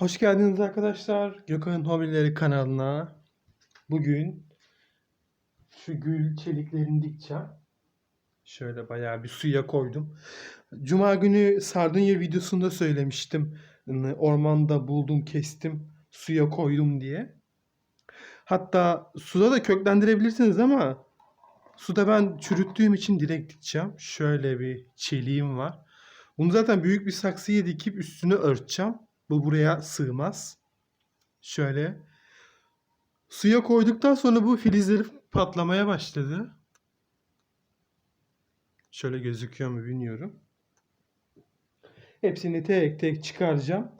Hoş geldiniz arkadaşlar Gökhan'ın Hobileri kanalına. Bugün şu gül çeliklerini dikeceğim. Şöyle bayağı bir suya koydum. Cuma günü sardunya videosunda söylemiştim. Ormanda buldum, kestim, suya koydum diye. Hatta suda da köklendirebilirsiniz ama suda ben çürüttüğüm için direkt dikeceğim. Şöyle bir çeliğim var. Bunu zaten büyük bir saksıya dikip üstünü örteceğim. Bu buraya sığmaz. Şöyle. Suya koyduktan sonra bu filizleri patlamaya başladı. Şöyle gözüküyor mu bilmiyorum. Hepsini tek tek çıkaracağım.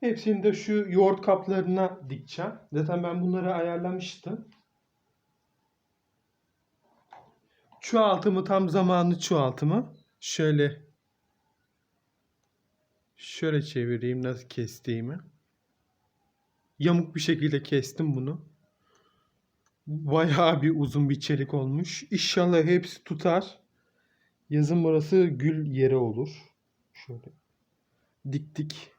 Hepsini de şu yoğurt kaplarına dikeceğim. Zaten ben bunları ayarlamıştım. Çoğaltımı tam zamanlı çoğaltımı. Şöyle Şöyle çevireyim nasıl kestiğimi. Yamuk bir şekilde kestim bunu. Bayağı bir uzun bir çelik olmuş. İnşallah hepsi tutar. Yazın burası gül yeri olur. Şöyle diktik.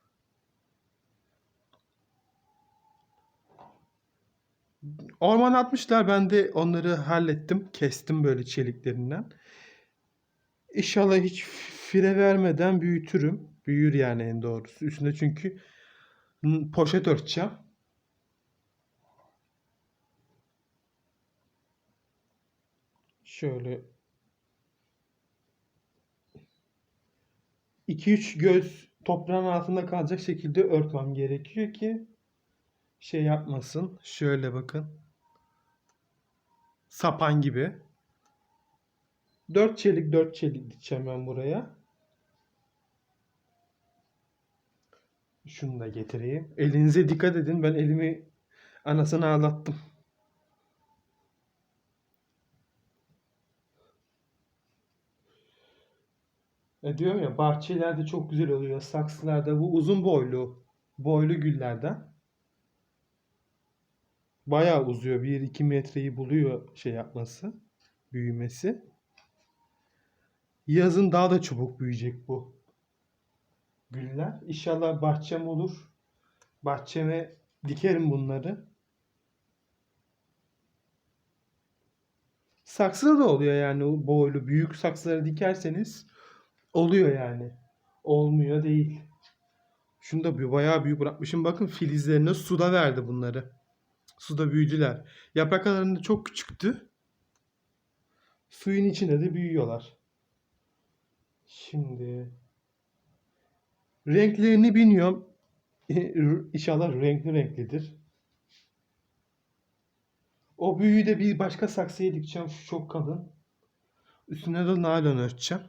Orman atmışlar. Ben de onları hallettim. Kestim böyle çeliklerinden. İnşallah hiç fire vermeden büyütürüm. Büyür yani en doğrusu. Üstünde çünkü poşet örteceğim. Şöyle 2-3 göz toprağın altında kalacak şekilde örtmem gerekiyor ki şey yapmasın. Şöyle bakın. Sapan gibi. 4 çelik 4 çelik diyeceğim ben buraya. Şunu da getireyim. Elinize dikkat edin. Ben elimi anasını ağlattım. E diyorum ya bahçelerde çok güzel oluyor. Saksılarda bu uzun boylu boylu güllerden. Bayağı uzuyor. 1-2 metreyi buluyor şey yapması. Büyümesi. Yazın daha da çabuk büyüyecek bu güller. İnşallah bahçem olur. Bahçeme dikerim bunları. Saksıda da oluyor yani boylu büyük saksıları dikerseniz oluyor yani. Olmuyor değil. Şunu da bir bayağı büyük bırakmışım. Bakın filizlerine suda verdi bunları. Suda büyüdüler. Yaprak aralarında çok küçüktü. Suyun içinde de büyüyorlar. Şimdi renklerini bilmiyorum. İnşallah renkli renklidir. O büyüyü de bir başka saksıya dikeceğim. Şu çok kalın. Üstüne de naylon örteceğim.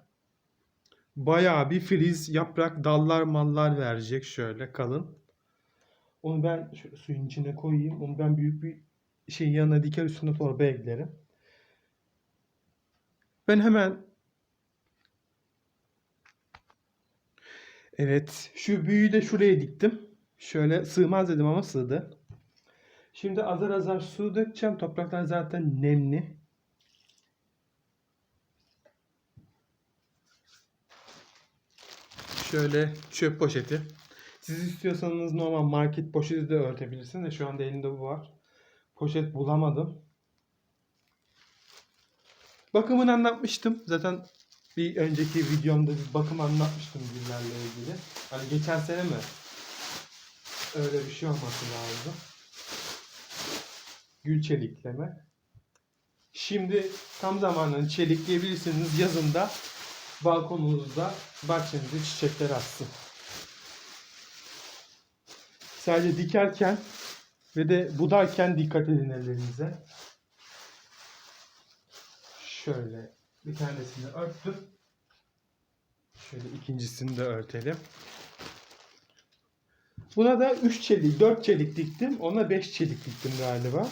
Bayağı bir filiz, yaprak, dallar, mallar verecek şöyle kalın. Onu ben şöyle suyun içine koyayım. Onu ben büyük bir şey yanına diker üstüne torba eklerim. Ben hemen Evet. Şu büyüyü de şuraya diktim. Şöyle sığmaz dedim ama sığdı. Şimdi azar azar su dökeceğim. Topraklar zaten nemli. Şöyle çöp poşeti. Siz istiyorsanız normal market poşeti de örtebilirsiniz de şu anda elimde bu var. Poşet bulamadım. Bakımını anlatmıştım. Zaten bir önceki videomda bir bakım anlatmıştım güllerle ilgili. Hani geçen sene mi? Öyle bir şey olması lazım. Gül çelikleme. Şimdi tam zamanını çelikleyebilirsiniz. Yazında balkonunuzda bahçenizde çiçekler açsın. Sadece dikerken ve de budarken dikkat edin ellerinize. Şöyle bir tanesini örttüm. Şöyle ikincisini de örtelim. Buna da 3 çelik, 4 çelik diktim. Ona 5 çelik diktim galiba.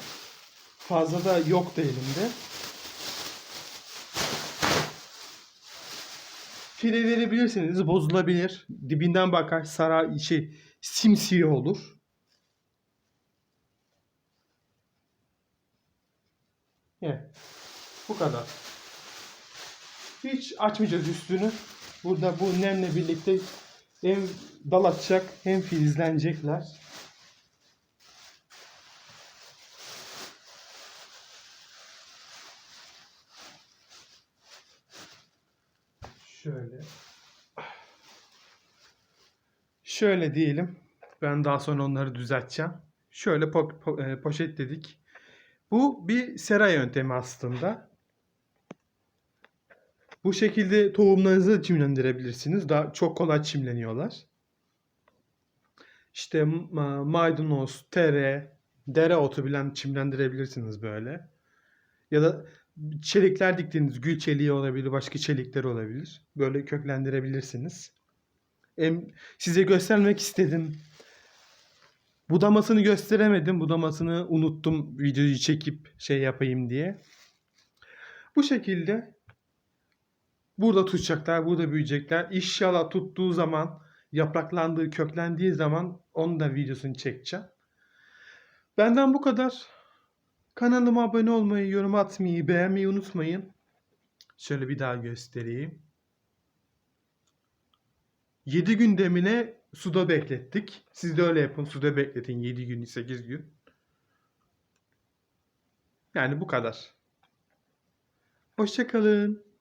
Fazla da yoktu elimde. File verebilirsiniz. Bozulabilir. Dibinden bakar sarar şey simsiyah olur. Evet. Bu kadar. Hiç açmayacağız üstünü. Burada bu nemle birlikte Hem dal atacak hem filizlenecekler. Şöyle. Şöyle diyelim. Ben daha sonra onları düzelteceğim. Şöyle po- po- e, poşetledik. Bu bir sera yöntemi aslında. Bu şekilde tohumlarınızı çimlendirebilirsiniz. Daha çok kolay çimleniyorlar. İşte ma- maydanoz, tere, dereotu bilen çimlendirebilirsiniz böyle. Ya da çelikler diktiğiniz gül çeliği olabilir, başka çelikler olabilir. Böyle köklendirebilirsiniz. Em, size göstermek istedim. Budamasını gösteremedim. Budamasını unuttum videoyu çekip şey yapayım diye. Bu şekilde burada tutacaklar, burada büyüyecekler. İnşallah tuttuğu zaman, yapraklandığı, köklendiği zaman onun da videosunu çekeceğim. Benden bu kadar. Kanalıma abone olmayı, yorum atmayı, beğenmeyi unutmayın. Şöyle bir daha göstereyim. 7 gün demine suda beklettik. Siz de öyle yapın. Suda bekletin 7 gün, 8 gün. Yani bu kadar. Hoşçakalın.